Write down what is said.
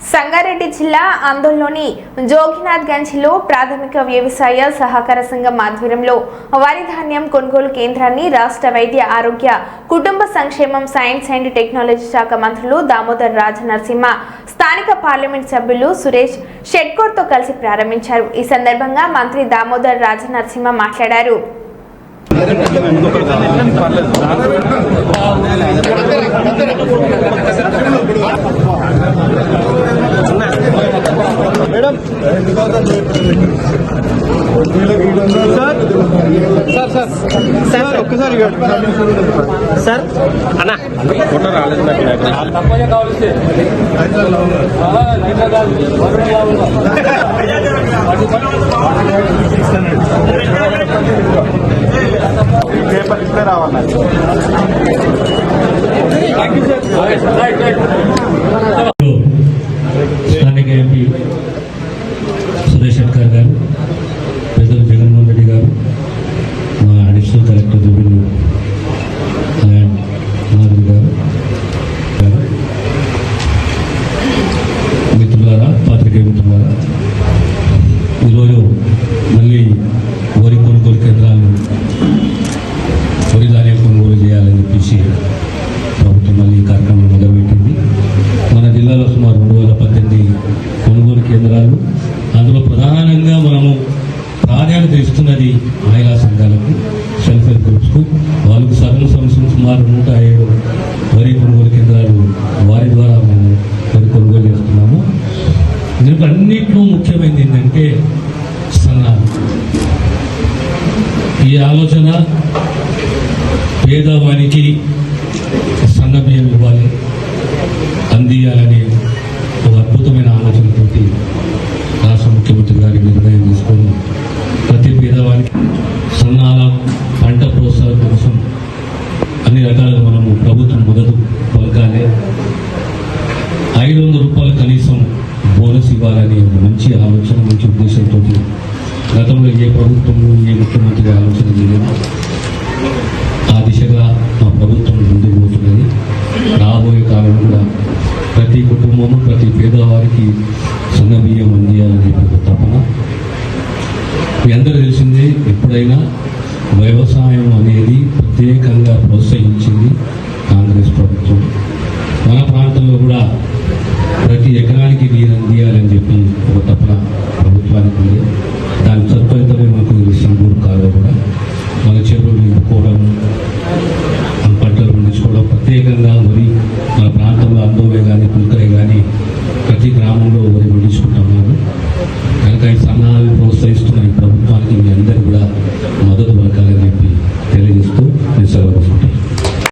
సంగారెడ్డి జిల్లా ఆందోళనలోని జోగినాథ్ గంజ్లో ప్రాథమిక వ్యవసాయ సహకార సంఘం ఆధ్వర్యంలో వరి ధాన్యం కొనుగోలు కేంద్రాన్ని రాష్ట్ర వైద్య ఆరోగ్య కుటుంబ సంక్షేమం సైన్స్ అండ్ టెక్నాలజీ శాఖ మంత్రులు దామోదర్ రాజ నరసింహ స్థానిక పార్లమెంట్ సభ్యులు సురేష్ షెట్కోర్తో కలిసి ప్రారంభించారు. ఈ సందర్భంగా మంత్రి దామోదర్ రాజ నరసింహ మాట్లాడారు. సార్ సార్ సార్ ఒక్కసారి సార్ అన్నా. ఫోటో రాలేదు పేపర్ ఇస్తే రావాలి ఈరోజు మళ్ళీ వరి కొనుగోలు కేంద్రాలు వరి ధాన్యం కొనుగోలు చేయాలని చెప్పేసి ప్రభుత్వం మళ్ళీ కార్యక్రమం మొదలుపెట్టింది. మన జిల్లాలో సుమారు రెండు వేల పద్దెనిమిది కొనుగోలు కేంద్రాలు. అందులో ప్రధానంగా మనము ప్రాధాన్యత ఇస్తున్నది మహిళా సంఘాలకు సెల్ఫ్ హెల్ప్ గ్రూప్స్కు. వాళ్ళకు సగం సంవత్సరం సుమారు నూట ఏడు వరి కొనుగోలు కేంద్రాలు వారి ద్వారా దీనికి ముఖ్యమైనది ఏంటంటే సన్నాహం ఈ ఆలోచన పేదవానికి సన్న బియ్యం ఇవ్వాలి అందియాలనే ఒక అద్భుతమైన ఆలోచనతోటి రాష్ట్ర ముఖ్యమంత్రి గారి నిర్ణయం తీసుకొని ప్రతి పేదవానికి సన్నాల పంట ప్రోత్సాహం కోసం అన్ని రకాలుగా మనము ప్రభుత్వం మొదలు పలకాలి. ఐదు వందల రూపాయలు కనీసం బోనస్ ఇవ్వాలని మంచి ఆలోచన మంచి ఉద్దేశంతో గతంలో ఏ ప్రభుత్వం ఏ ముఖ్యమంత్రి ఆలోచన చేయలేదు ఆ దిశగా మా ప్రభుత్వం ముందుకు పోతున్నది. రాబోయే కాలం కూడా ప్రతి కుటుంబము ప్రతి పేదవారికి సన్న బియ్యం అందియాలని తపన మీ అందరూ తెలిసిందే ఎప్పుడైనా వ్యవసాయం అనేది ప్రత్యేకంగా ప్రోత్సహించింది కాంగ్రెస్ ప్రభుత్వం మన ప్రాంతంలో కూడా ప్రతి ఎకరానికి నీరు అని చెప్పి ఒక తప్పన ప్రభుత్వానికి ఉంది. దాని సత్ఫలితమే మాకు సింగూరు కాలువ కూడా. మన చెరువులు నింపుకోవడం మన పంటలు పండించుకోవడం ప్రత్యేకంగా వరి మన ప్రాంతంలో అందోవే కానీ పుల్కరే కానీ ప్రతి గ్రామంలో వరి పండించుకుంటాం